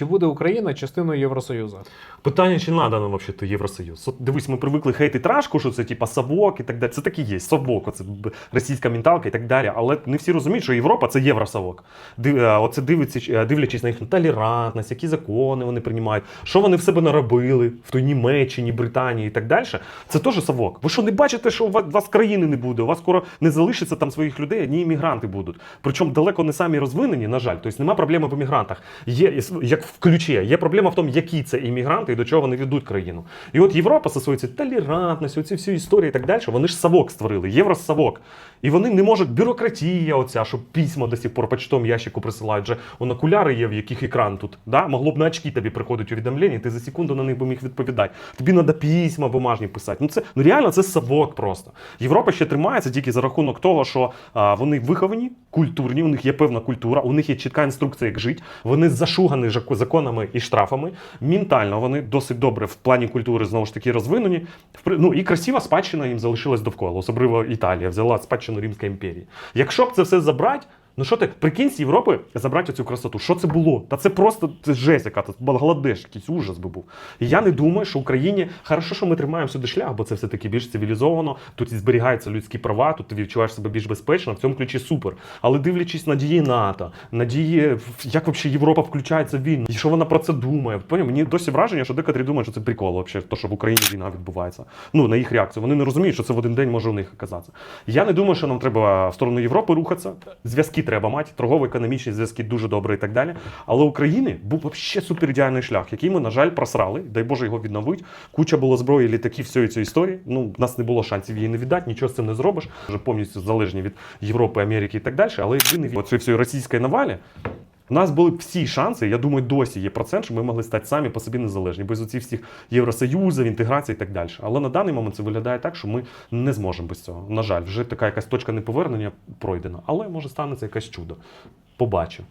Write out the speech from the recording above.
Чи буде Україна частиною Євросоюзу? Питання, чи нам взагалі Євросоюз? От дивись, ми привикли хейтити рашку, що це типа совок і так далі. Це так і є. Совок, це російська менталка і так далі. Але не всі розуміють, що Європа це євросовок. Е, оце дивиться, е, дивлячись на їхню толерантність, які закони вони приймають, що вони в себе наробили в той Німеччині, Британії і так далі. Це теж совок. Ви що не бачите, що у вас, країни не буде? У вас скоро не залишиться там своїх людей, одні іммігранти будуть. Причому далеко не самі розвинені, на жаль. Тобто нема проблеми в іммігрантах. Є як в ключі. Є проблема в тому, які це іммігранти і до чого вони ведуть країну. І от Європа цією толерантністю, оці всі історії і так далі, вони ж совок створили, євросовок. І вони не можуть бюрократія, оця, що письма до сих пор почтовому ящику присилають. Вже он окуляри є, в яких екран тут. Да? Могло б на очки тобі приходить увідомлення, ти за секунду на них би міг відповідати. Тобі треба письма бумажні писати. Ну це ну реально це совок просто. Європа ще тримається тільки за рахунок того, що а, вони виховані, культурні, у них є певна культура, у них є чітка інструкція, як жити. Вони зашугані законами і штрафами. Ментально вони досить добре в плані культури знову ж таки розвинені. Ну і красива спадщина їм залишилась довкола, особливо Італія взяла спадщину Римської імперії. Якщо б це все забрати. Ну що ти, прикинь з Європи забрати цю красоту? Що це було? Та це просто це жесть, яка це Бангладеш, якийсь ужас би був. І я не думаю, що Україні хорошо, що ми тримаємо сюди шлях, бо це все таки більш цивілізовано. Тут і зберігаються людські права, тут ти відчуваєш себе більш безпечно. В цьому ключі супер. Але дивлячись на дії НАТО, на дії, як взагалі Європа включається в війну, і що вона про це думає. Поняв? Мені досі враження, що декотрі думають, що це прикол, вообще, то, що в Україні війна відбувається. Ну на їх реакцію. Вони не розуміють, що це в один день може у них оказатися. Я не думаю, що нам треба в сторону Європи рухатися. Зв'язки треба мати, торгово-економічні зв'язки дуже добре і так далі. Але України був взагалі супер ідеальний шлях, який ми, на жаль, просрали. Дай Боже його відновить. Куча було зброї, літаків, всієї цієї історії. Ну, в нас не було шансів її не віддати, нічого з цим не зробиш. Вже повністю залежні від Європи, Америки і так далі. Але єдиний від цієї всієї російської навалі. У нас були всі шанси, я думаю, досі є процент, що ми могли стати самі по собі незалежні, без оцих всіх євросоюзів, інтеграції і так далі. Але на даний момент це виглядає так, що ми не зможемо без цього. На жаль, вже така якась точка неповернення пройдена. Але може станеться якесь чудо. Побачимо.